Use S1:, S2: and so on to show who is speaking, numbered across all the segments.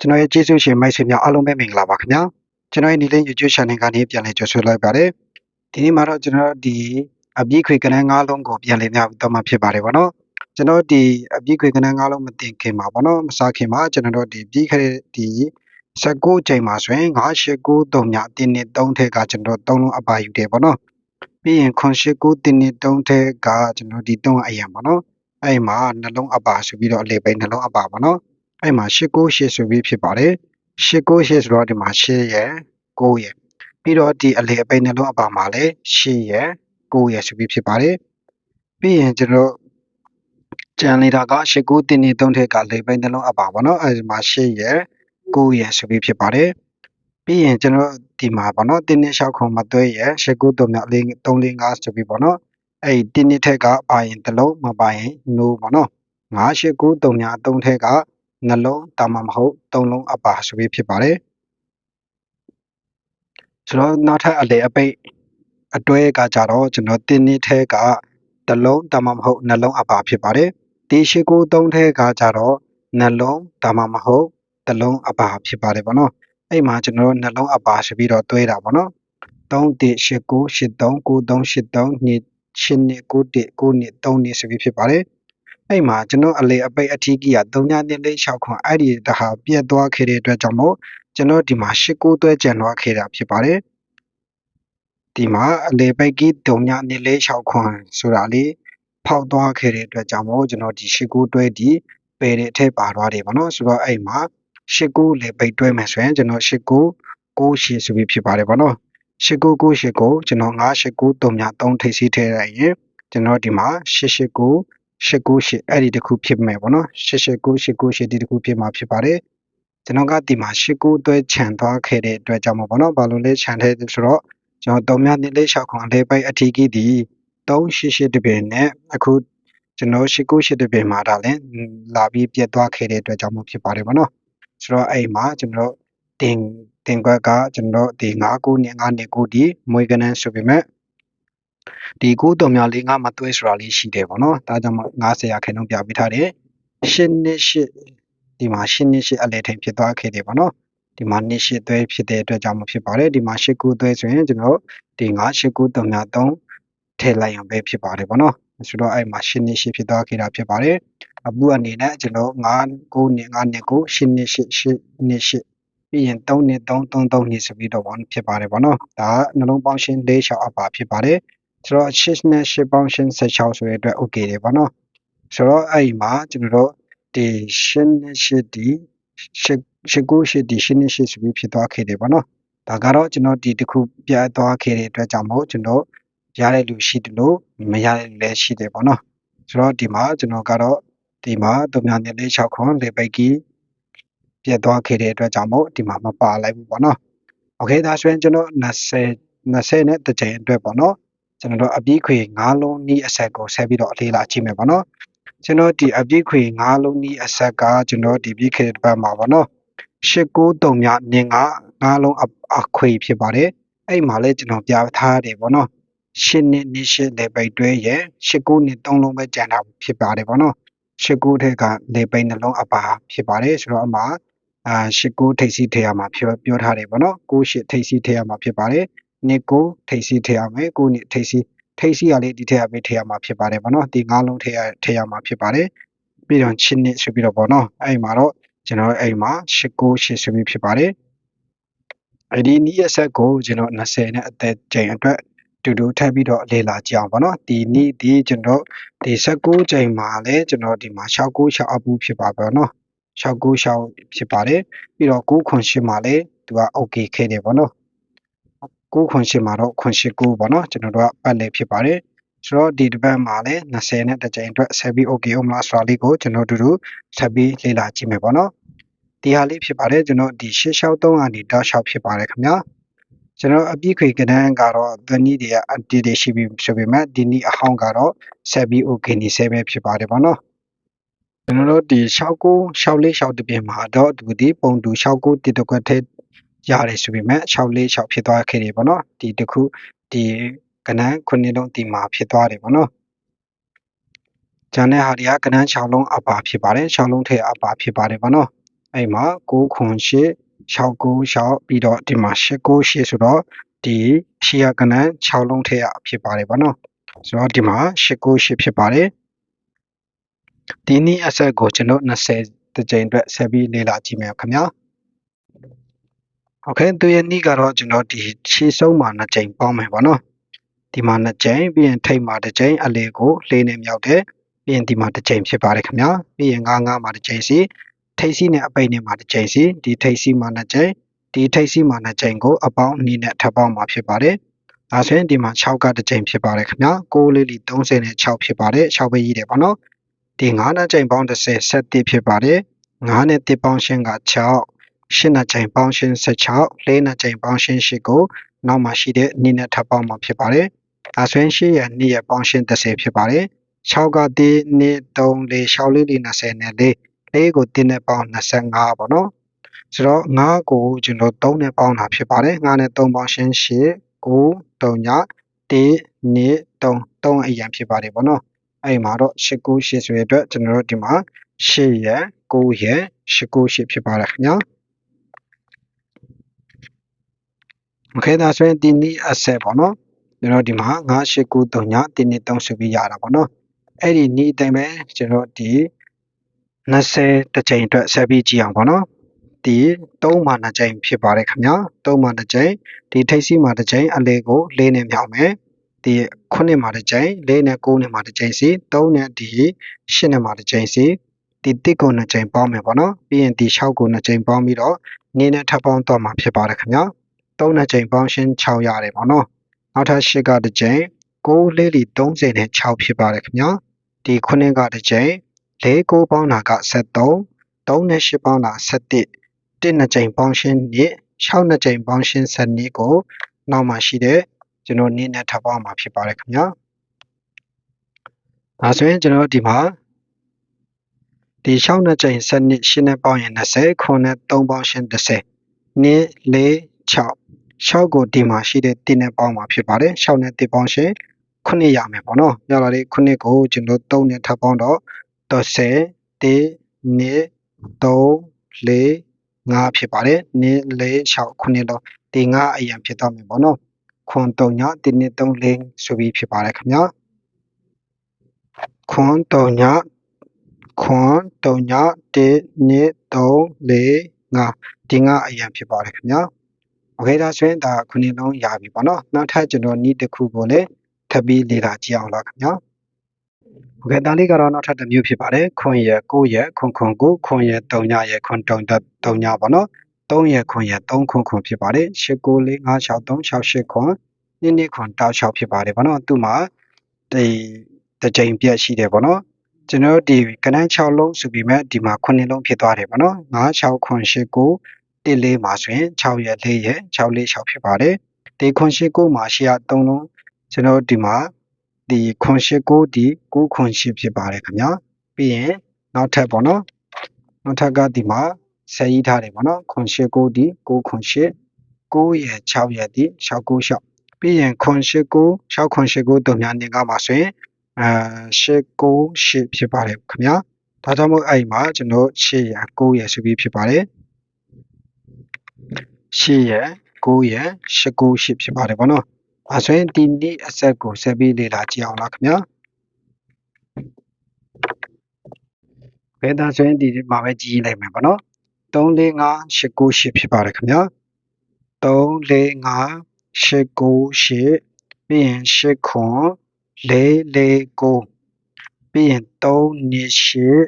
S1: ကျွန်တော်ရဲ့ကျေးဇူးရှင်မိတ်ဆွေများအားလုံးပဲမင်္ဂလာပါခင်ဗျာကျွန်တော်ရဲ့ဒီလေး YouTube channel ကနေပြန်လည်ကြိုဆိုလိုက်ပါတယ်ဒီနေ့မှာတော့ကျွန်တော်ဒီအပြည့်ခွေကနန်း၅လုံးကိုပြန်လည်များတော့မှဖြစ်ပါတယ်ဗောနော်ကျွန်တော်ဒီအပြည့်ခွေကနန်း၅လုံးမတင်ခင်မှာဗောနော်မစားခင်မှာကျွန်တော်တို့ဒီပြီးခဲ့တဲ့ဒီ16ချိန်မှာဆိုရင်989 3ညတင်းနေ3ထက်ကကျွန်တော်3လုံးအပါယူတယ်ဗောနော်ပြီးရင်989တင်းနေ3ထက်ကကျွန်တော်ဒီ3အရန်ဗောနော်အဲ့မှာနှလုံးအပါဆိုပြီးတော့အလေပိနှလုံးအပါဗောနော် အဲ့မှာ898ဆိုပြီးဖြစ်ပါတယ်898ဆိုတော့ဒီမှာ8ရယ်9ရယ်ပြီးတော့ဒီအလေအပိနှလုံးအပါမှာလည်း8ရယ်9ရယ်ဆိုပြီးဖြစ်ပါတယ်ပြီးရင်ကျွန်တော်ကျန်နေတာက89တင်းနေ3ထက်ကလေပိနှလုံးအပါဗောနော်အဲ့ဒီမှာ8ရယ်9ရယ်ဆိုပြီးဖြစ်ပါတယ်ပြီးရင်ကျွန်တော်ဒီမှာဗောနော်တင်းနေ6ခုမသွဲရယ်89တုံမြ345ဆိုပြီးဗောနော်အဲ့ဒီတင်းနေထက်ကပါရင်တစ်လုံးမပါရင် no ဗောနော်989တုံမြ3ထက်က နှလုံးတာမမဟုတ်သုံးလုံးအပါဆိုပြီးဖြစ်ပါတယ်ကျွန်တော်နောက်ထပ်အလေအပိတ်အတွဲကကြတော့ကျွန်တော်တင်းနှစ်ထဲကတလုံးတာမမဟုတ်နှလုံးအပါဖြစ်ပါတယ်တီရှိကိုသုံးထဲကကြတော့နှလုံးတာမမဟုတ်တလုံးအပါဖြစ်ပါတယ်ဗောနော်အဲ့မှာကျွန်တော်နှလုံးအပါဆိုပြီးတော့တွဲတာဗောနော်3 1 8 9 8 3 9 3 8 3 2 8 9 9 9 9 3 2ဆိုပြီးဖြစ်ပါတယ် အဲ့မှာကျွန်တော်အလေအပိတ်အထီးကြီးက3ညနေလေး6ခွန်အဲ့ဒီတဟာပြက်သွားခဲ့တဲ့အတွက်ကြောင့်မို့ကျွန်တော်ဒီမှာ8 9တွဲကျန်သွားခဲ့တာဖြစ်ပါတယ်ဒီမှာအလေပိတ်ကြီး3ညနေလေး6ခွန်ဆိုတာလေးဖောက်သွားခဲ့တဲ့အတွက်ကြောင့်မို့ကျွန်တော်ဒီ8 9တွဲဒီပယ်တဲ့အထက်ပါသွားတယ်ဗောနော်ဆိုတော့အဲ့မှာ8 9လေပိတ်တွဲမယ်ဆိုရင်ကျွန်တော်8 9 9ရှည်ဆိုပြီးဖြစ်ပါတယ်ဗောနော်8 9 9 8 9ကျွန်တော်9 8 9 3ည3ထိပ်စီးထည့်လိုက်ရင်ကျွန်တော်ဒီမှာ8 8 9 898အဲ့ဒီတစ်ခုဖြစ်မယ်ပေါ့နော်889 898ဒီတစ်ခုဖြစ်မှာဖြစ်ပါတယ်ကျွန်တော်ကဒီမှာ89အတွဲခြံသွားခဲ့တဲ့အတွက်ကြောင့်ပေါ့နော်ဘာလို့လဲခြံထဲဆိုတော့ကျွန်တော်3မြနှစ်လေး6ခွန်အလေးပိုက်အထီးကြီးဒီ388တပင်နဲ့အခုကျွန်တော်898တပင်မှာဒါလည်းလာပြီးပြတ်သွားခဲ့တဲ့အတွက်ကြောင့်မို့ဖြစ်ပါတယ်ပေါ့နော်ဆိုတော့အဲ့မှာကျွန်တော်တင်တင်ခွက်ကကျွန်တော်ဒီ9နှစ်9နှစ်9ဒီမွေးကနန်းဆိုပေမဲ့ ဒီကိုးတော်များလေးငါမသွဲဆိုတာလေးရှိတယ်ပေါ့နော်ဒါကြောင့်90ရာခိုင်နှုန်းပြပေးထားတယ်ရှင်းနှစ်ရှစ်ဒီမှာရှင်းနှစ်ရှစ်အလဲထိန်ဖြစ်သွားခဲ့တယ်ပေါ့နော်ဒီမှာနှစ်ရှစ်သွဲဖြစ်တဲ့အတွက်ကြောင့်မဖြစ်ပါတယ်ဒီမှာရှစ်ကူသွဲဆိုရင်ကျွန်တော်ဒီ9ရှစ်ကူတော်များ3ထည့်လိုက်အောင်ပဲဖြစ်ပါတယ်ပေါ့နော်ဆိုတော့အဲ့မှာရှင်းနှစ်ရှစ်ဖြစ်သွားခဲ့တာဖြစ်ပါတယ်အပူအနေနဲ့ကျွန်တော်9 9နှစ်9နှစ်ကိုရှင်းနှစ်ရှစ်ရှစ်နှစ်ရှစ်ပြီးရင်3နှစ်3 3 3နှစ်ဆိုပြီးတော့ဖြစ်ပါတယ်ပေါ့နော်ဒါကနှလုံးပေါင်းရှင်း၄6အပါဖြစ်ပါတယ် ဆိုတော့8နဲ့8ပေါင်းရှင်း16ဆိုတဲ့အတွက် okay တယ်ပေါ့နော်ဆိုတော့အဲ့ဒီမှာကျွန်တော်တို့ဒီ8နဲ့8ဒီ8 8 9 8ဒီ8နဲ့8ဆိုပြီးဖြစ်သွားခဲ့တယ်ပေါ့နော်ဒါကတော့ကျွန်တော်ဒီတစ်ခုပြတ်သွားခဲ့တဲ့အတွက်ကြောင့်မို့ကျွန်တော်ရတဲ့လူရှိတယ်လို့မရတဲ့လူလည်းရှိတယ်ပေါ့နော်ဆိုတော့ဒီမှာကျွန်တော်ကတော့ဒီမှာသူများနဲ့လေး6ခွန်လေပိတ်ကြီးပြတ်သွားခဲ့တဲ့အတွက်ကြောင့်မို့ဒီမှာမပါလိုက်ဘူးပေါ့နော်โอเคဒါဆိုရင်ကျွန်တော်20 20နဲ့တစ်ချိန်အတွက်ပေါ့နော် ကျွန်တော်တို့အပြည့်ခွေ9လုံးနီးအဆက်ကိုဆက်ပြီးတော့အလေးလာကြည့်မယ်ပေါ့နော်ကျွန်တော်ဒီအပြည့်ခွေ9လုံးနီးအဆက်ကကျွန်တော်ဒီပြည့်ခေတ္တပတ်မှာပေါ့နော်893မြနင်က9လုံးအခွေဖြစ်ပါတယ်အဲ့မှာလဲကျွန်တော်ပြထားတယ်ပေါ့နော်ရှင်းနှစ်နှစ်ရှင်းလေပိတ်တွဲရဲ့89နှစ်3လုံးပဲကျန်တာဖြစ်ပါတယ်ပေါ့နော်89ထက်ကလေပိတ်နှလုံးအပါဖြစ်ပါတယ်ဆိုတော့အမှာအာ89ထိပ်စီးထည့်ရမှာပြောပြောထားတယ်ပေါ့နော်98ထိပ်စီးထည့်ရမှာဖြစ်ပါတယ် နှစ်ကိုထိပ်စီးထည့်ရမယ်ကိုနှစ်ထိပ်စီးထိပ်စီးရလေးဒီထည့်ရပေးထည့်ရမှာဖြစ်ပါတယ်ဗောနော်ဒီငါးလုံးထည့်ရထည့်ရမှာဖြစ်ပါတယ်ပြီးတော့ချင်းနှစ်ဆိုပြီးတော့ဗောနော်အဲ့မှာတော့ကျွန်တော်အဲ့မှာ၈ကို၈ဆိုပြီးဖြစ်ပါတယ်အဲ့ဒီနီးရဆက်ကိုကျွန်တော်20နဲ့အသက်ချိန်အတွက်တူတူထပ်ပြီးတော့လေ့လာကြအောင်ဗောနော်ဒီနေ့ဒီကျွန်တော်ဒီ16ချိန်မှာလဲကျွန်တော်ဒီမှာ69 6အပူဖြစ်ပါဗောနော်69 6ဖြစ်ပါတယ်ပြီးတော့9ခွန်8မှာလဲသူက okay ခဲ့တယ်ဗောနော် 9ခွန်8မှာတော့ခွန်8 9ပေါ့နော်ကျွန်တော်တို့ကပတ်လေဖြစ်ပါတယ်ဆိုတော့ဒီတစ်ပတ်မှာလည်း20နဲ့တစ်ကြိမ်အတွက်ဆက်ပြီး okay အောင်မလားဆိုတာလေးကိုကျွန်တော်တို့တို့ဆက်ပြီးလေ့လာကြည့်မယ်ပေါ့နော်ဒီဟာလေးဖြစ်ပါတယ်ကျွန်တော်ဒီ663ကနေတောက်လျှောက်ဖြစ်ပါတယ်ခင်ဗျာကျွန်တော်အပြည့်ခွေကနန်းကတော့သနီးတွေကအတီတွေရှိပြီးဆိုပေမဲ့ဒီနီးအဟောင်းကတော့ဆက်ပြီး okay နေဆဲပဲဖြစ်ပါတယ်ပေါ့နော်ကျွန်တော်တို့ဒီ69 64 6တပြင်မှာတော့ဒီဒီပုံတူ69တိတကွက်ထဲ ရတယ်ဆိုပေမဲ့646ဖြစ်သွားခဲ့တယ်ပေါ့နော်ဒီတစ်ခုဒီကနန်းခုနှစ်လုံးဒီမှာဖြစ်သွားတယ်ပေါ့နော်ဂျန်တဲ့ဟာတွေကကနန်း6လုံးအပါဖြစ်ပါတယ်6လုံးထဲအပါဖြစ်ပါတယ်ပေါ့နော်အဲ့မှာ9ခွန်8 6 9 6ပြီးတော့ဒီမှာ8 9 8ဆိုတော့ဒီရှေ့ကကနန်း6လုံးထဲရဖြစ်ပါတယ်ဗောနော်ဆိုတော့ဒီမှာ8 9 8ဖြစ်ပါတယ်ဒီနည်းအဆက်ကိုကျွန်တော်20တကြိမ်အတွက်ဆက်ပြီးလေ့လာကြည့်မယ်ခင်ဗျာ โอเคသူရဲ့နည်းကတော့ကျွန်တော်ဒီခြေဆုံးမှာ2ကြိမ်ပေါင်းမယ်ဗောနော်ဒီမှာ2ကြိမ်ပြီးရင်ထိပ်မှာ2ကြိမ်အလေကိုလေးနဲ့မြောက်တယ်ပြီးရင်ဒီမှာ2ကြိမ်ဖြစ်ပါတယ်ခင်ဗျာပြီးရင်9 9မှာ2ကြိမ်စီထိပ်စီးနဲ့အပိတ်နဲ့မှာ2ကြိမ်စီဒီထိပ်စီးမှာ2ကြိမ်ဒီထိပ်စီးမှာ2ကြိမ်ကိုအပေါင်း2နဲ့ထပ်ပေါင်းမှာဖြစ်ပါတယ်ဒါဆိုရင်ဒီမှာ6ကတစ်ကြိမ်ဖြစ်ပါတယ်ခင်ဗျာ6လေးလီ30နဲ့6ဖြစ်ပါတယ်6ပဲကြီးတယ်ပေါ့နော်ဒီ9နဲ့ကြိမ်ပေါင်း30 7ဖြစ်ပါတယ်9နဲ့1ပေါင်းရှင်းက6 8နဲ့ကြိမ်ပေါင်းရှင်း16 4နဲ့ကြိမ်ပေါင်းရှင်း8ကိုနောက်မှာရှိတဲ့2နဲ့ထပ်ပေါင်းမှာဖြစ်ပါတယ်ဒါဆိုရင်8ရဲ့2ရဲ့ပေါင်းရှင်း30ဖြစ်ပါတယ်6က1 2 3 4 6လေးလီ20နဲ့4 4ကို1နဲ့ပေါင်း25ပေါ့နော်ဆိုတော့9ကိုကျွန်တော်3နဲ့ပေါင်းတာဖြစ်ပါတယ်9နဲ့3ပေါင်းရှင်း8 9 3ည1 2 3 3အရင်ဖြစ်ပါတယ်ပေါ့နော်အဲ့မှာတော့8 9 8ဆိုရတဲ့အတွက်ကျွန်တော်တို့ဒီမှာ8ရယ်9ရယ်8 9 8ဖြစ်ပါတယ်ခင်ဗျာ မခဲတာဆိုရင်ဒီနေ့အဆက်ပေါ့နော်ကျွန်တော်ဒီမှာ9893ညဒီနေ့3ဆိုပြီးရတာပေါ့နော်အဲ့ဒီနေ့အတိုင်းပဲကျွန်တော်ဒီ20တစ်ချိန်အတွက်ဆက်ပြီးကြည့်အောင်ပေါ့နော်ဒီ3မှာ2ချိန်ဖြစ်ပါတယ်ခင်ဗျာ3မှာ2ချိန်ဒီထိပ်စီမှာ2ချိန်အလဲကို၄နဲ့မြောက်မယ်ဒီ9မှာ2ချိန်၄နဲ့9မှာ2ချိန်စီ3နဲ့ဒီ8မှာ2ချိန်စီဒီတစ်ကို2ချိန်ပေါင်းမယ်ပေါ့နော်ပြီးရင်ဒီ6ကို2ချိန်ပေါင်းပြီးတော့နေနဲ့ထပ်ပေါင်းသွားမှာဖြစ်ပါတယ်ခင်ဗျာ 3နဲ့ကြိမ်ပေါင်းရှင်း6ရတယ်ပေါ့နော်နောက်ထပ်8က2ကြိမ်6လေးလီ30နဲ့6ဖြစ်ပါတယ်ခင်ဗျာဒီ9က2ကြိမ်၄9ပေါင်းတာက73 3နဲ့8ပေါင်းတာ7 1နှစ်ကြိမ်ပေါင်းရှင်းနှစ်6နှစ်ကြိမ်ပေါင်းရှင်းဆက်နှစ်ကိုနောက်မှာရှိတဲ့ကျွန်တော်နည်းနဲ့ထပ်ပေါင်းမှာဖြစ်ပါတယ်ခင်ဗျာဒါဆိုရင်ကျွန်တော်ဒီမှာဒီ6နှစ်ကြိမ်ဆက်နှစ်ရှင်းနဲ့ပေါင်းရင်20ခုနဲ့3ပေါင်းရှင်း30နှစ်4 6 6ကိုဒီမှာရှိတဲ့1နဲ့ပေါင်းမှာဖြစ်ပါတယ်6နဲ့1ပေါင်းရှင်း9ရမယ်ပေါ့နော်ရလာတဲ့9ကိုကျွန်တော်3နဲ့ထပ်ပေါင်းတော့30 1 2 3 4 5ဖြစ်ပါတယ်2 4 6 9လုံးဒီ5အရင်ဖြစ်တော့မယ်ပေါ့နော်ခွန်3ည1 2 3 4ဆိုပြီးဖြစ်ပါတယ်ခင်ဗျာခွန်3ညခွန်3ည1 2 3 4 5ဒီ5အရင်ဖြစ်ပါတယ်ခင်ဗျာ OK ဒါဆိုရင်ဒါခုနှစ်လုံးရပြီပေါ့နော်နောက်ထပ်ကျွန်တော်ဤတစ်ခုကိုလည်းထပ်ပြီးလေ့လာကြည့်အောင်လားခင်ဗျာ OK ဒါလေးကတော့နောက်ထပ်တစ်မျိုးဖြစ်ပါတယ်ခွန်ရကိုရခွန်ခွန်ကိုခွန်ရတုံညရခွန်တုံတုံညပေါ့နော်3ရခွန်ရ3ခွန်ခွန်ဖြစ်ပါတယ်89456368ခွန်နှစ်နှစ်ခွန်တောက်6ဖြစ်ပါတယ်ဗောနော်သူ့မှာဒီတကြိမ်ပြက်ရှိတယ်ဗောနော်ကျွန်တော်ဒီကဏ္ဍ6လုံးဆိုပြီးမဲ့ဒီမှာ9လုံးဖြစ်သွားတယ်ဗောနော်9 6ခွန်8 9 1 4မှာဆိုရင်6ရယ်4ရယ်6 4 6ဖြစ်ပါတယ်ဒီခွန်8 9မှာရှေ့က3လုံးကျွန်တော်ဒီမှာဒီခွန်ရှိကိုဒီ9ခွန်ရှိဖြစ်ပါတယ်ခင်ဗျာပြီးရင်နောက်ထပ်ပေါ့နော်နောက်ထပ်ကဒီမှာဆယ်ရေးထားတယ်ပေါ့နော်ခွန်ရှိကိုဒီ9ခွန်ရှိ9ရယ်6ရယ်ဒီ6 9 6ပြီးရင်ခွန်ရှိကို6ခွန်ရှိကိုတို့များနေကမှာဆိုရင်အဲရှစ်9 8ဖြစ်ပါတယ်ခင်ဗျာဒါကြောင့်မို့အဲ့မှာကျွန်တော်8ရယ်9ရယ်ဆိုပြီးဖြစ်ပါတယ် 8ရယ်9ရယ်8 9 8ဖြစ်ပါတယ်ပေါ့နော်အဲဆိုရင်ဒီနေ့အဆက်ကိုဆက်ပြီးလေ့လာကြည့်အောင်လားခင်ဗျာဘယ်သားဆိုရင်ဒီမှာပဲကြည့်လိုက်မယ်ပေါ့နော်3 4 5 8 9 8ဖြစ်ပါတယ်ခင်ဗျာ3 4 5 8 9 8ပြီးရင်8ခွန်4 4 9ပြီးရင်3နှစ်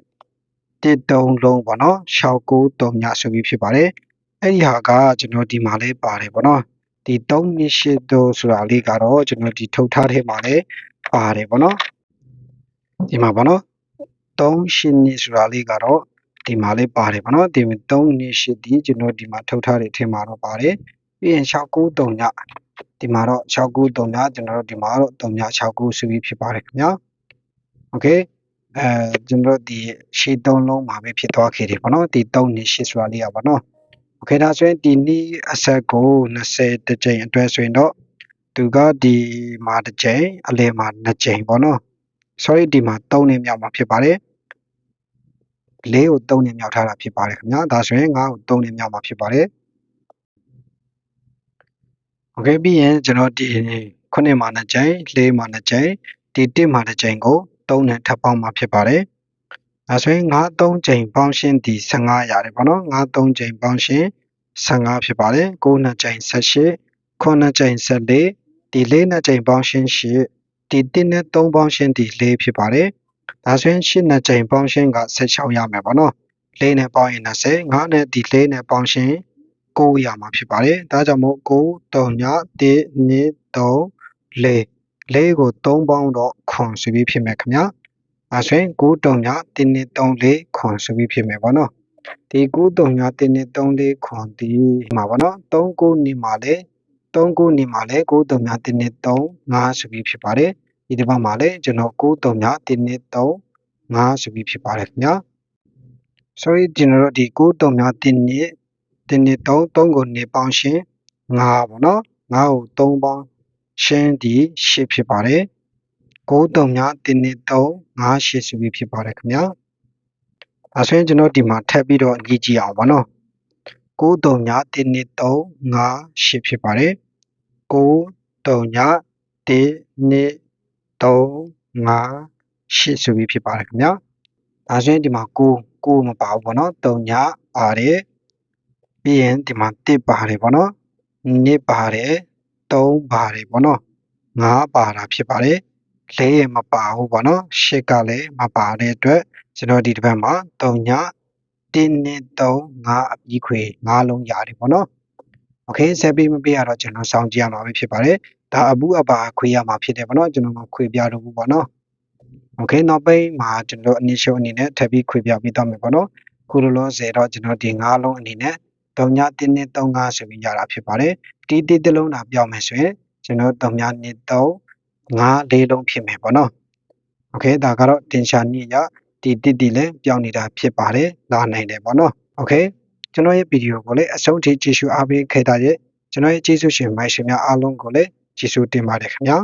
S1: 8တစ်တုံးလုံးပေါ့နော်6 9 3ညဆိုပြီးဖြစ်ပါတယ် အဲ့ဒီဟာကကျွန်တော်ဒီမှာလေးပါတယ်ပေါ့နော်ဒီ3နှစ်ရှိတို့ဆိုတာလေးကတော့ကျွန်တော်ဒီထုတ်ထားထဲမှာလည်းပါတယ်ပေါ့နော်ဒီမှာပေါ့နော်3ရှင်းနှစ်ဆိုတာလေးကတော့ဒီမှာလေးပါတယ်ပေါ့နော်ဒီ3နှစ်ရှိဒီကျွန်တော်ဒီမှာထုတ်ထားတဲ့ထဲမှာတော့ပါတယ်ပြီးရင်693ညဒီမှာတော့693ညကျွန်တော်တို့ဒီမှာတော့3ည69ဆိုပြီးဖြစ်ပါတယ်ခင်ဗျာโอเคအဲကျွန်တော်ဒီရှေ့3လုံးမှာပဲဖြစ်သွားခဲ့တယ်ပေါ့နော်ဒီ3နှစ်ရှိဆိုတာလေးอ่ะပေါ့နော် โอเคဒါဆိုရင်ဒီနီးအဆက်ကို20တစ်ကြိမ်အတွက်ဆိုရင်တော့သူကဒီမှာတစ်ကြိမ်အလဲမှာ2ကြိမ်ပေါ့နော် sorry ဒီမှာ3နဲ့မြောက်မှာဖြစ်ပါတယ် 4ကို3နဲ့မြောက်ထားတာဖြစ်ပါတယ်ခင်ဗျာဒါဆိုရင်5ကို3နဲ့မြောက်မှာဖြစ်ပါတယ်โอเคပြီးရင်ကျွန်တော်ဒီ9မှာ2ကြိမ်4မှာ2ကြိမ်ဒီ1မှာ2ကြိမ်ကို3နဲ့ထပ်ပေါင်းမှာဖြစ်ပါတယ် ဒါဆိုရင်5 3ကြိမ်ပေါင်းရှင်းဒီ15ရတယ်ပေါ့နော်5 3ကြိမ်ပေါင်းရှင်း15ဖြစ်ပါတယ်9နှစ်ကြိမ်18 9ကြိမ်14ဒီ4နှစ်ကြိမ်ပေါင်းရှင်း8ဒီ1နဲ့3ပေါင်းရှင်းဒီ4ဖြစ်ပါတယ်ဒါဆိုရင်8နှစ်ကြိမ်ပေါင်းရှင်းက16ရမယ်ပေါ့နော်4နဲ့ပေါင်းရင်20 5နဲ့ဒီ4နဲ့ပေါင်းရှင်း9ရမှာဖြစ်ပါတယ်ဒါကြောင့်မို့9 3ည1 2 3 4 4ကို3ပေါင်းတော့ခွန်ဆိုပြီးဖြစ်မယ်ခင်ဗျာ အဲဆိုရင်9 3ည1 2 3 4ခွန်ဆိုပြီးဖြစ်မယ်ပေါ့နော်ဒီ9 3ည1 2 3 4ခွန်ဒီမှာပေါ့နော်3 9နေမှာလေ3 9နေမှာလေ9 3ည1 2 3 5ဆိုပြီးဖြစ်ပါတယ်ဒီတစ်ပတ်မှာလေကျွန်တော်9 3ည1 2 3 5ဆိုပြီးဖြစ်ပါတယ်ခင်ဗျာ sorry ကျွန်တော်တို့ဒီ9 3ည1 2 1 2 3 3ကိုနေပေါင်းရှင်း5ပေါ့နော်5ကို3ပေါင်းရှင်းဒီ8ဖြစ်ပါတယ် 9 3ည1 2 3 5 8ဆိုပြီးဖြစ်ပါတယ်ခင်ဗျာအဲဆိုရင်ကျွန်တော်ဒီမှာထပ်ပြီးတော့ကြည့်ကြည့်အောင်ပါနော်9 3ည1 2 3 5 8ဖြစ်ပါတယ်9 3ည1 2 3 5 8ဆိုပြီးဖြစ်ပါတယ်ခင်ဗျာဒါဆိုရင်ဒီမှာ9 9မပါဘူးပေါ့နော်3ညပါတယ်ပြီးရင်ဒီမှာ1ပါတယ်ပေါ့နော်2ပါတယ်3ပါတယ်ပေါ့နော်5ပါတာဖြစ်ပါတယ် 4ရမပါဘူးပေါ့နော်8ကလည်းမပါတဲ့အတွက်ကျွန်တော်ဒီတစ်ပတ်မှာ3ည1နဲ့3 5အပြီးခွေ5လုံးရတယ်ပေါ့နော်โอเคဆက်ပြီးမပြရတော့ကျွန်တော်စောင့်ကြည့်ရမှာပဲဖြစ်ပါတယ်ဒါအဘူးအပါခွေရမှာဖြစ်တယ်ပေါ့နော်ကျွန်တော်ကခွေပြတော့ဘူးပေါ့နော်โอเคနောက်ပိုင်းမှာကျွန်တော် initial အနေနဲ့ထပ်ပြီးခွေပြပြီးတော့မယ်ပေါ့နော်ခုလိုလောဆယ်တော့ကျွန်တော်ဒီ5လုံးအနေနဲ့3ည1နဲ့3 5ဆိုပြီးရတာဖြစ်ပါတယ်ဒီတိတစ်လုံးတာပြောင်းမယ်ဆိုရင်ကျွန်တော်3ည2 3 5လေးလုံးဖြစ်မယ်ပေါ့နော်โอเคဒါကတော့တင်ရှာနည်းရဒီတိတိလည်းပြောင်းနေတာဖြစ်ပါတယ်လာနိုင်တယ်ပေါ့နော်โอเคကျွန်တော်ရဲ့ဗီဒီယိုကိုလည်းအဆုံးထိကြည့်ရှုအားပေးခဲ့တဲ့ကျွန်တော်ရဲ့ကျေးဇူးရှင်မိုက်ရှင်များအားလုံးကိုလည်းကျေးဇူးတင်ပါတယ်ခင်ဗျာ